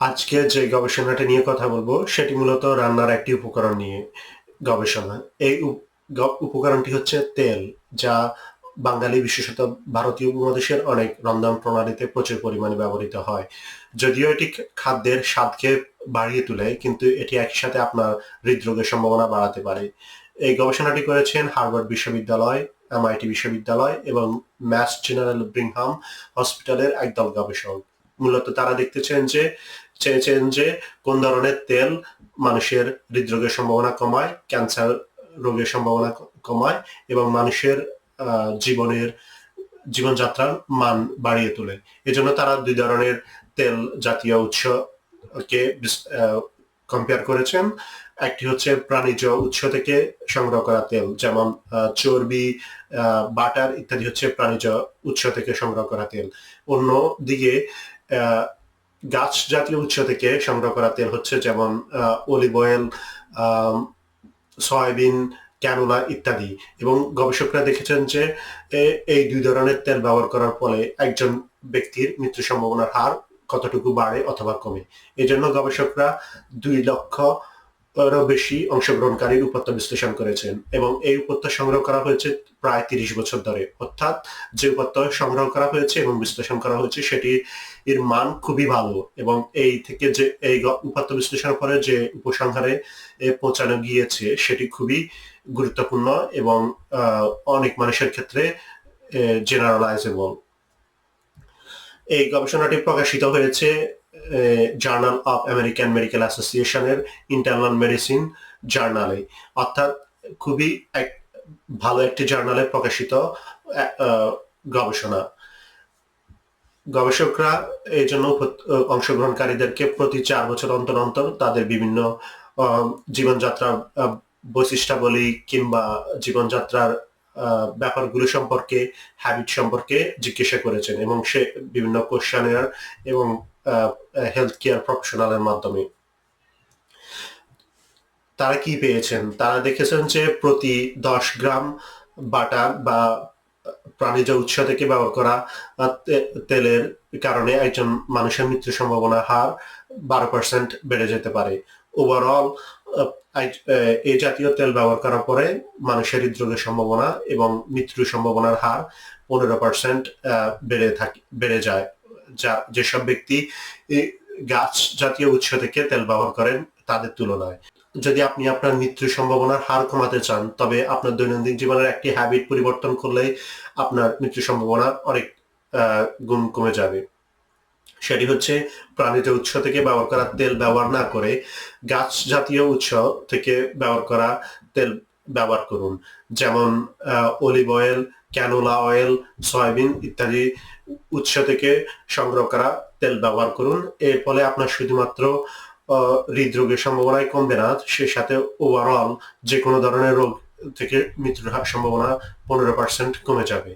আজকে যে গবেষণাটা নিয়ে কথা বলব, সেটি মূলত রান্নার একটি উপকরণ নিয়ে গবেষণা। এই উপকরণটি হচ্ছে তেল, যা বাঙালি বিশেষত ভারতীয় উপমহাদেশের অনেক রন্ধন প্রণালীতে প্রচুর পরিমাণে ব্যবহৃত হয়। যদিও এটি খাদ্যের স্বাদকে বাড়িয়ে তোলে, কিন্তু এটি একই সাথে আপনার হৃদরোগের সম্ভাবনা বাড়াতে পারে। এই গবেষণাটি করেছেন হার্ভার্ড বিশ্ববিদ্যালয়, এমআইটি বিশ্ববিদ্যালয় এবং ম্যাস জেনারেল ব্রিংহাম হসপিটালের একদল গবেষক। মূলত তারা দেখতেছেন যে, চেয়েছেন যে কোন ধরনের তেল মানুষের হৃদরোগের সম্ভাবনা কমায়, ক্যান্সার রোগের সম্ভাবনা কমায় এবং মানুষের জীবনের জীবনযাত্রার মান বাড়িয়ে তোলে। এজন্য তারা দুই ধরনের তেল জাতীয় উৎস উৎসকে কম্পেয়ার করেছেন। একটি হচ্ছে প্রাণীজ উৎস থেকে সংগ্রহ করা তেল, যেমন চর্বি বাটার ইত্যাদি হচ্ছে প্রাণীজ উৎস থেকে সংগ্রহ করা তেল। অন্য দিকে গাছ জাতীয় উৎস থেকে সংগ্রহ করা তেল হচ্ছে যেমন অলিভ অয়েল সয়াবিন ক্যানোলা ইত্যাদি। এবং গবেষকরা দেখেছেন যে এই দুই ধরনের তেল ব্যবহার করার ফলে একজন ব্যক্তির মৃত্যু সম্ভাবনার হার কতটুকু বাড়ে অথবা কমে। এজন্য জন্য গবেষকরা দুই লক্ষ এরও বেশি অংশগ্রহণকারীর উপত্য বিশ্লেষণ করেছেন এবং এই উপত্য সংগ্রহ করা হয়েছে প্রায় তিরিশ বছর ধরে। অর্থাৎ যে উপত্য সংগ্রহ করা হয়েছে এবং বিশ্লেষণ করা হয়েছে, সেটি এর মান খুবই ভালো এবং এই থেকে যে এই উপাত্ত বিশ্লেষণের পরে যে উপসংহারে পৌঁছানো গিয়েছে, সেটি খুবই গুরুত্বপূর্ণ এবং অনেক মানুষের ক্ষেত্রে জেনারেলাইজেবল এই গবেষণাটি প্রকাশিত হয়েছে জার্নাল অফ আমেরিকান মেডিকেল অ্যাসোসিয়েশনের ইন্টারনাল মেডিসিন জার্নালে অর্থাৎ খুবই এক ভালো একটি জার্নালে প্রকাশিত গবেষণা। গবেষকরা এই জন্য অংশগ্রহণকারীদেরকে প্রতি চার বছর অন্তর অন্তর তাদের বিভিন্ন আহ, বৈশিষ্ট্যাবলী কিংবা জীবনযাত্রার ব্যাপারগুলো সম্পর্কে হ্যাবিট সম্পর্কে জিজ্ঞাসা করেছেন এবং সে বিভিন্ন কোশ্চেনের এবং হেলথ কেয়ার প্রফেশনালের মাধ্যমে। তারা কি পেয়েছেন? তারা দেখেছেন যে প্রতি দশ গ্রাম বাটা বা প্রাণীজ উৎস থেকে ব্যবহার করা তেলের কারণে একজন মানুষের মৃত্যুর সম্ভাবনা হার বারো পার্সেন্ট বেড়ে যেতে পারে। ওভারঅল এই জাতীয় তেল ব্যবহার করার পরে মানুষের হৃদরোগের সম্ভাবনা এবং মৃত্যুর সম্ভাবনার হার পনেরো পার্সেন্ট বেড়ে থাকে, বেড়ে যায়। যা যেসব ব্যক্তি গাছ জাতীয় উৎস থেকে তেল ব্যবহার করেন তাদের তুলনায়। যদি আপনি আপনার মৃত্যুর সম্ভাবনার হার কমাতে চান, তবে আপনার দৈনন্দিন জীবনের একটি হ্যাবিট পরিবর্তন করলে আপনার মৃত্যুর সম্ভাবনা অনেক গুণ কমে যাবে। সেটি হচ্ছে প্রাণীজ উৎস থেকে ব্যবহার করা তেল ব্যবহার না করে গাছ জাতীয় উৎস থেকে ব্যবহার করা তেল ব্যবহার করুন। যেমন olive oil canola oil soybean ইত্যাদি উৎস থেকে সংগ্রহ করা তেল ব্যবহার করুন। এর ফলে আপনার শুধুমাত্র হৃদরোগের সম্ভাবনাই কমবে না। সে সাথে ওভারঅল যে কোনো ধরনের রোগ থেকে মৃত্যুর সম্ভাবনা পনেরো পার্সেন্ট কমে যাবে।